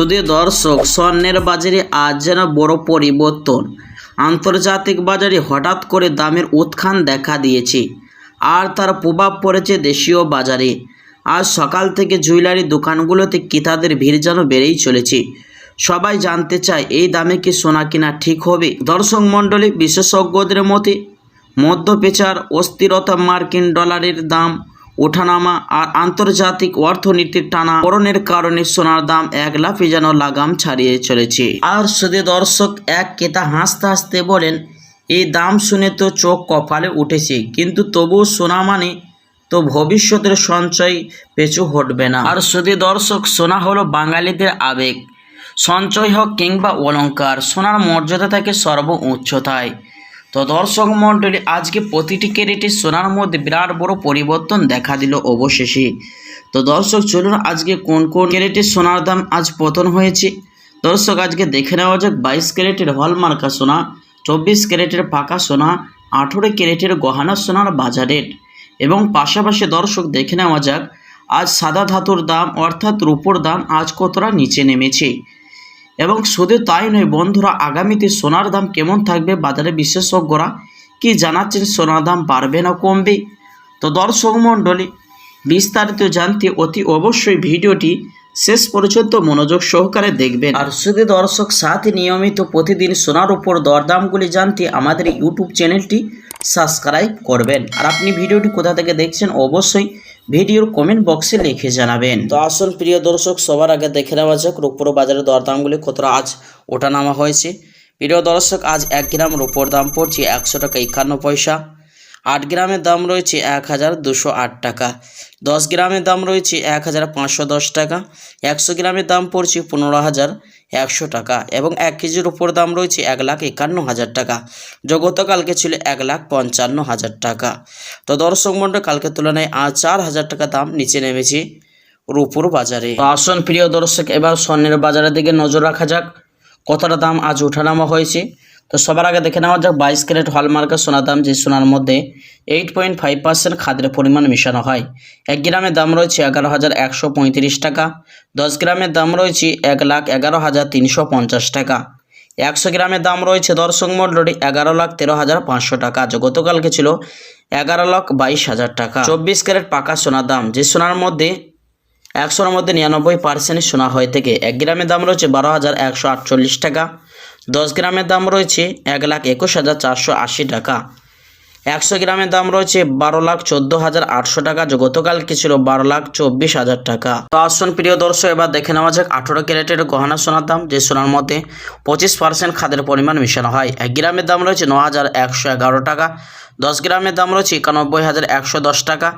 শুধু দর্শক, স্বর্ণের বাজারে আজ যেন বড় পরিবর্তন। আন্তর্জাতিক বাজারে হঠাৎ করে দামের উত্থান দেখা দিয়েছে, আর তার প্রভাব পড়েছে দেশীয় বাজারে। আজ সকাল থেকে জুয়েলারি দোকানগুলোতে ক্রেতাদের ভিড় যেন বেড়েই চলেছে। সবাই জানতে চায়, এই দামে কি সোনা কিনা ঠিক হবে? দর্শক মণ্ডলী, বিশেষজ্ঞদের মতে, মধ্যপেচার অস্থিরতা মার্কিন ডলারের দাম ওঠানামা আর আন্তর্জাতিক অর্থনীতির টানা করণের কারণে সোনার দাম এক লাফে যেন লাগাম ছাড়িয়ে চলেছে। আর শুধু দর্শক এক ক্রেতা হাসতে হাসতে বলেন এই দাম শুনে তো চোখ কপালে উঠেছে, কিন্তু তবুও সোনা মানে তো ভবিষ্যতের সঞ্চয় পেছু হটবে না। আর শুধু দর্শক, সোনা হলো বাঙালিদের আবেগ। সঞ্চয় হোক কিংবা অলংকার, সোনার মর্যাদা থাকে সর্ব উচ্চতায়। তো দর্শক মণ্ডলী, আজকে প্রতিটি ক্যারেটে সোনার মধ্যে বিরাট বড় পরিবর্তন দেখা দিল অবশেষে। তো দর্শক, চলুন আজকে কোন কোন ক্যারেটে সোনার দাম আজ পতন হয়েছে? দর্শক, আজকে দেখে নেওয়া যাক, বাইশ ক্যারেটের হলমার্কা সোনা, চব্বিশ ক্যারেটের পাকা সোনা, আঠেরো ক্যারেটের গহানা সোনার বাজার রেট। এবং পাশাপাশি দর্শক, দেখে নেওয়া যাক, আজ সাদা ধাতুর দাম অর্থাৎ রূপোর দাম আজ কতটা নিচে নেমেছে? এবং শুধু তাই নয়, বন্ধুরা, আগামীতে সোনার দাম কেমন থাকবে বাজারে বিশেষজ্ঞরা কি জানাচ্ছেন সোনার দাম বাড়বে না কমবে? তো দর্শক মণ্ডলী, বিস্তারিত জানতে অতি অবশ্যই ভিডিওটি শেষ পর্যন্ত মনোযোগ সহকারে দেখবেন। আর শুধু দর্শক সাথে নিয়মিত প্রতিদিন সোনার উপর দরদামগুলি জানতে আমাদের ইউটিউব চ্যানেলটি সাবস্ক্রাইব করবেন। আর আপনি ভিডিওটি কোথা থেকে দেখছেন অবশ্যই ভিডিওর কমেন্ট বক্সে লিখে জানাবেন। তো আসুন প্রিয় দর্শক, সবার আগে দেখে নেওয়া যাক রূপপুর বাজারের দরদামগুলি কতটা আজ ওঠানামা হয়েছে। প্রিয় দর্শক, আজ এক গ্রাম রূপোর দাম পড়ছে একশো টাকা একান্ন পয়সা। আট গ্রামের দাম রয়েছে এক হাজার দুশো আট টাকা। দশ গ্রামের দাম রয়েছে এক হাজার পাঁচশো দশ টাকা। একশো গ্রামের দাম পড়ছে পনেরো হাজার একশো টাকা এবং এক কেজির উপর দাম রয়েছে এক লাখ একান্ন হাজার টাকা। যা গতকালকে ছিল এক লাখ পঞ্চান্ন হাজার টাকা। তো দর্শক মণ্ডল কালকের তুলনায় আজ চার হাজার টাকা দাম নিচে নেমেছে রূপুর বাজারে। আসুন প্রিয় দর্শক, এবার স্বর্ণের বাজারের দিকে নজর রাখা যাক। কতটা দাম আজ ওঠানামা হয়েছে? তো সবার আগে দেখে নেওয়া যাক বাইশ ক্যারেট হলমার্কের সোনার দাম যে সোনার মধ্যে এইট পয়েন্ট ফাইভ পার্সেন্ট খাদের পরিমাণ মেশানো হয়। এক গ্রামের দাম রয়েছে এগারো হাজার একশো পঁয়ত্রিশ টাকা। দশ গ্রামের দাম রয়েছে এক লাখ এগারো হাজার তিনশো পঞ্চাশ টাকা। একশো গ্রামের দাম রয়েছে দর্শক মণ্ডলী এগারো লাখ তেরো হাজার পাঁচশো টাকা যা গতকালকে ছিল এগারো লাখ বাইশ হাজার টাকা। চব্বিশ ক্যারেট পাকা সোনার দাম যে সোনার মধ্যে একশোর মধ্যে নিরানব্বই পার্সেন্ট সোনা হয়ে থেকে। এক গ্রামের দাম রয়েছে বারো হাজার একশো আটচল্লিশ টাকা। দশ গ্রামের দাম রয়েছে এক লাখ একুশ হাজার চারশো আশি টাকা। একশো গ্রামের দাম রয়েছে বারো লাখ চোদ্দ হাজার আটশো টাকা। যে গতকালকে ছিল বারো লাখ চব্বিশ হাজার টাকা। তো আসুন প্রিয় দর্শক, এবার দেখে নেওয়া যাক আঠেরো ক্যারেটের গহনা সোনার দাম, যে সোনার মতে পঁচিশ পার্সেন্ট খাদের পরিমাণ মেশানো হয়। এক গ্রামের দাম রয়েছে ন হাজার একশো এগারো টাকা। দশ গ্রামের দাম রয়েছে একানব্বই হাজার একশো দশ টাকা।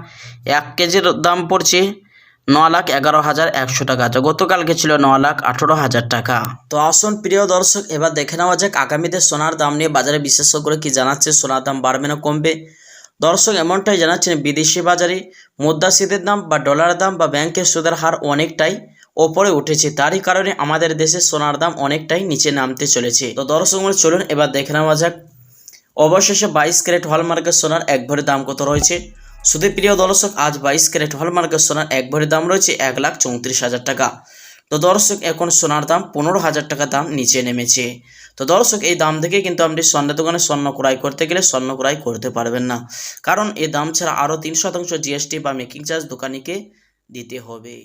এক কেজির দাম পড়ছে ন লাখ এগারো হাজার একশো টাকা। যা গতকালকে ছিল ন লাখ আঠেরো হাজার টাকা। তো আসুন প্রিয় দর্শক, এবার দেখে নেওয়া যাক আগামীতে সোনার দাম নিয়ে বাজারে বিশেষজ্ঞরা কি জানাচ্ছে। সোনার দাম বাড়বে না, কমবে। দর্শক, এমনটাই জানাচ্ছেন বিদেশি বাজারে। মুদ্রাস্ফীতির দাম বা ডলার দাম বা ব্যাংকের সুদের হার অনেকটাই ওপরে উঠেছে। তারই কারণে আমাদের দেশে সোনার দাম অনেকটাই নিচে নামতে চলেছে। তো দর্শক চলুন এবার দেখে নেওয়া যাক। অবশেষে বাইশ ক্যারেট হলমার্কের সোনার এক ভরি দাম কত রয়েছে? শুধু প্রিয় দর্শক, আজ বাইশ ক্যারেট হলমার্কের সোনার এক ভরি দাম রয়েছে এক লাখ চৌত্রিশ হাজার টাকা। তো দর্শক, এখন সোনার দাম পনেরো হাজার টাকা দাম নিচে নেমেছে। তো দর্শক, এই দাম থেকে কিন্তু আপনি স্বর্ণের দোকানে স্বর্ণ ক্রয় করতে গেলে স্বর্ণ ক্রয় করতে পারবেন না। কারণ এই দাম ছাড়া আরও তিন শতাংশ জিএসটি বা মেকিং চার্জ দোকানিকে দিতে হবে।